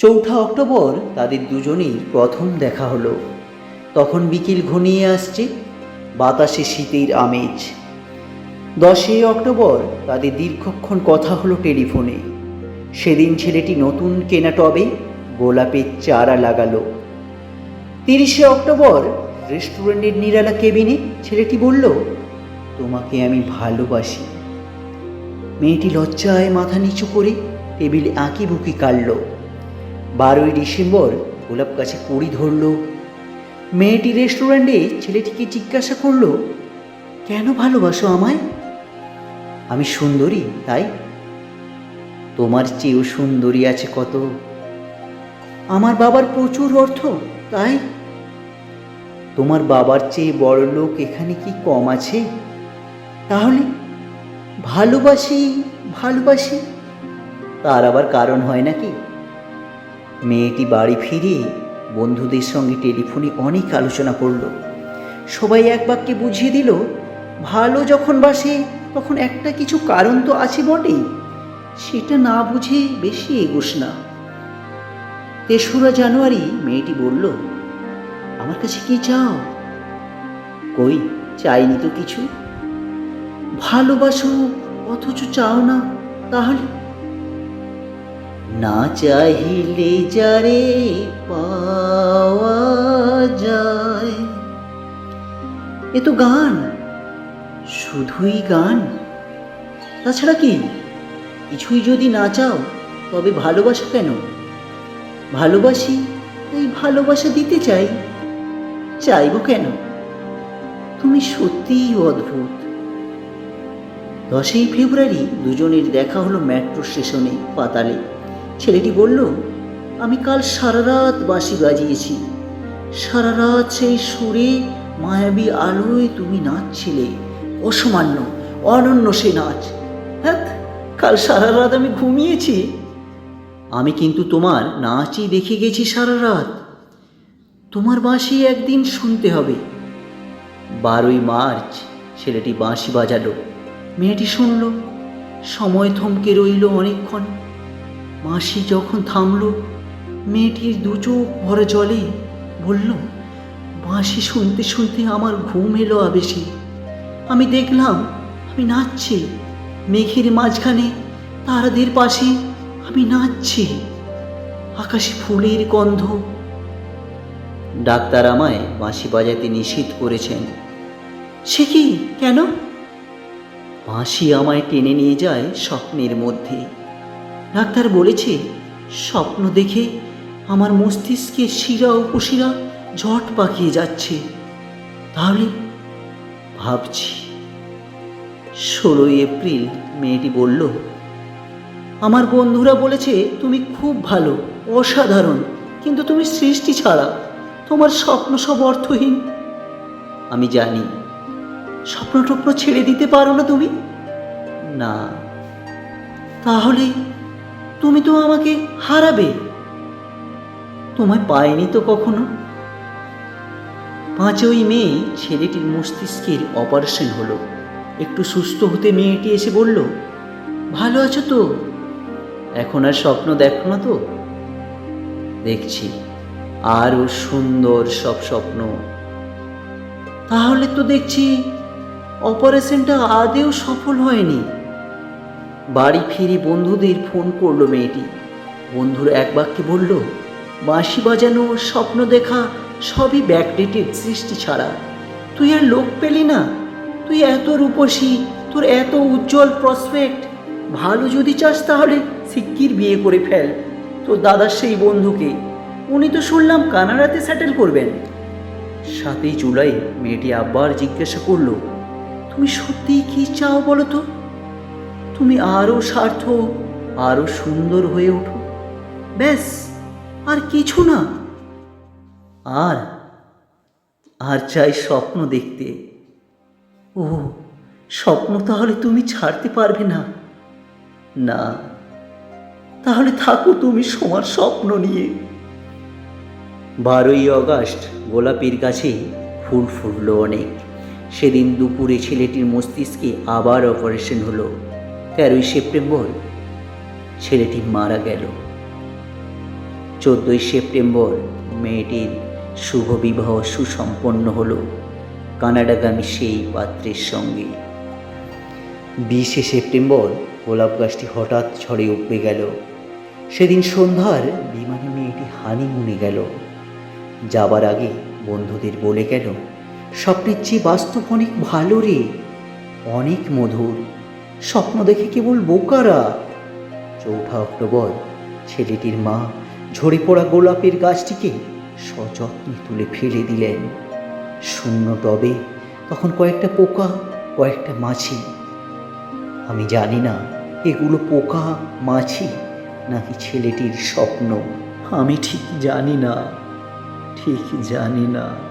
চৌঠা অক্টোবর তাদের দুজনেই প্রথম দেখা হলো। তখন বিকেল ঘনিয়ে আসছে, বাতাসে শীতের আমেজ। দশই অক্টোবর তাদের দীর্ঘক্ষণ কথা হলো টেলিফোনে। সেদিন ছেলেটি নতুন কেনা টবে গোলাপের চারা লাগালো। তিরিশে অক্টোবর রেস্টুরেন্টের নিরালা কেবিনে ছেলেটি বলল, তোমাকে আমি ভালোবাসি। মেয়েটি লজ্জায় মাথা নিচু করে টেবিলে আঁকি বুকি কাটল বারোই ডিসেম্বর গোলাপ গাছে কুড়ি ধরল। মেয়েটি রেস্টুরেন্টে ছেলেটিকে জিজ্ঞাসা করল, কেন ভালোবাসো আমায়? আমি সুন্দরী, তাই? তোমার চেয়েও সুন্দরী আছে কত? আমার বাবার প্রচুর অর্থ, তাই? তোমার বাবার চেয়ে বড় লোক এখানে কি কম আছে? তাহলে ভালোবাসি ভালোবাসি? তার আবার কারণ হয় নাকি? মেয়েটি বাড়ি ফিরে বন্ধুদের সঙ্গে টেলিফোনে অনেক আলোচনা করল। সবাই এক বাক্যে বুঝিয়ে দিল, ভালো যখন বাসে, তখন একটা কিছু কারণ তো আছে বটেই সেটা না বুঝে বেশি এগোস না। তেসরা জানুয়ারি মেয়েটি বলল, আমার কাছে কি চাও? কই, চাইনি তো কিছু। ভালোবাসো, অথচ চাও না, তাহলে না চাইলে যারে পাওয়া যায়। এ তো গান, শুধুই গান। তাছাড়া কি? কিছুই যদি না চাও, তবে ভালোবাসা কেন? ভালোবাসি এই ভালোবাসা দিতে চাই। চাইব কেন? তুমি সত্যিই অদ্ভুত। দশই ফেব্রুয়ারি দুজনের দেখা হলো মেট্রো স্টেশনে পাতালে। ছেলেটি বলল, আমি কাল সারা রাত বাঁশি বাজিয়েছি। সারা রাত সেই সুরে মায়াবী আলোয় তুমি নাচছিলে। অসামান্য, অনন্য সে নাচ। হ্যাঁ কাল সারা রাত আমি ঘুমিয়েছি। আমি কিন্তু তোমার নাচই দেখে গেছি সারা রাত। তোমার বাঁশি একদিন শুনতে হবে। বারোই মার্চ, ছেলেটি বাঁশি বাজালো। মেয়েটি শুনল। সময় থমকে রইল অনেকক্ষণ। মাসি যখন থামল মেয়েটির দু চোখ ভরে জলে। বলল বাঁশি শুনতে শুনতে আমার ঘুম এলো আবেশে। আমি দেখলাম আমি নাচছি। মেঘের মাঝখানে তারাদের পাশে আমি নাচছি। আকাশে ফুলের গন্ধ। ডাক্তার আমায় বাঁশি বাজাতে নিষেধ করেছেন। সে কি? কেন? বাঁশি আমায় টেনে নিয়ে যায় স্বপ্নের মধ্যে। ডাক্তার বলেছে, স্বপ্ন দেখে আমার মস্তিষ্কে শিরা উপশিরা ঝট পাকিয়ে যাচ্ছে। তাহলে ভাবছি, ষোলোই এপ্রিল, মেয়েটি বলল, আমার বন্ধুরা বলেছে তুমি খুব ভালো, অসাধারণ, কিন্তু তুমি সৃষ্টি ছাড়া, তোমার স্বপ্ন সব অর্থহীন। আমি জানি স্বপ্ন টপ্ন ছেড়ে দিতে পারো না তুমি? না। তাহলে তুমি তো আমাকে হারাবে। তোমায় পায়নি তো কখনো? পাঁচই মে ছেলেটির মস্তিষ্কের অপারেশন হলো। একটু সুস্থ হতে মেয়েটি এসে বলল, ভালো আছো তো? এখন আর স্বপ্ন দেখো না তো? দেখছি। আরও সুন্দর সব স্বপ্ন। তাহলে তো দেখছি অপারেশনটা আদেও সফল হয়নি। বাড়ি ফিরে বন্ধুদের ফোন করল মেয়েটি। বন্ধুরা এক বাক্যে বলল বাঁশি বাজানো স্বপ্ন দেখা সবই ব্যাকডেটেড সৃষ্টি ছাড়া। তুই আর লোক পেলি না। তুই এত রূপসী, তোর এত উজ্জ্বল প্রসপেক্ট ভালো যদি চাস তাহলে শিগগির বিয়ে করে ফেল। তোর দাদার সেই বন্ধুকে। উনি তো শুনলাম কানাডাতে সেটেল করবেন। সাতই জুলাই মেয়েটি আবার জিজ্ঞাসা করল, তুমি সত্যিই কি চাও বলো তো? তুমি আরও স্বার্থ আরও সুন্দর হয়ে ওঠো। ব্যাস, আর কিছু না। আর আর চাই স্বপ্ন দেখতে। ও, স্বপ্ন তাহলে তুমি ছাড়তে পারবে না। না, তাহলে থাকো তুমি সবার স্বপ্ন নিয়ে। বারোই অগাস্ট গোলাপের গাছে ফুল ফুটলো অনেক। সেদিন দুপুরে ছেলেটির মস্তিষ্কে আবার অপারেশন হলো। তেরোই সেপ্টেম্বর ছেলেটি মারা গেল। চোদ্দই সেপ্টেম্বর মেয়েটির শুভ বিবাহ সুসম্পন্ন হলো কানাডাগামী সেই পাত্রের সঙ্গে। বিশে সেপ্টেম্বর গোলাপ গাছটি হঠাৎ ঝড়ে উপড়ে গেল। সেদিন সন্ধ্যার বিমানে মেয়েটি হানিমুনে গেল। যাবার আগে বন্ধুদের বলে গেল, স্বপ্নের চেয়ে বাস্তব অনেক ভালো রে, অনেক মধুর। স্বপ্ন দেখে কেবল বোকারা। চৌঠা অক্টোবর, ছেলেটির মা ঝরে পড়া গোলাপের গাছটিকে সযত্নে তুলে ফেলে দিলেন। শূন্য টবে তখন কয়েকটা পোকা, কয়েকটা মাছি। আমি জানি না এগুলো পোকা, মাছি নাকি ছেলেটির স্বপ্ন। আমি ঠিক জানি না, ঠিক জানি না।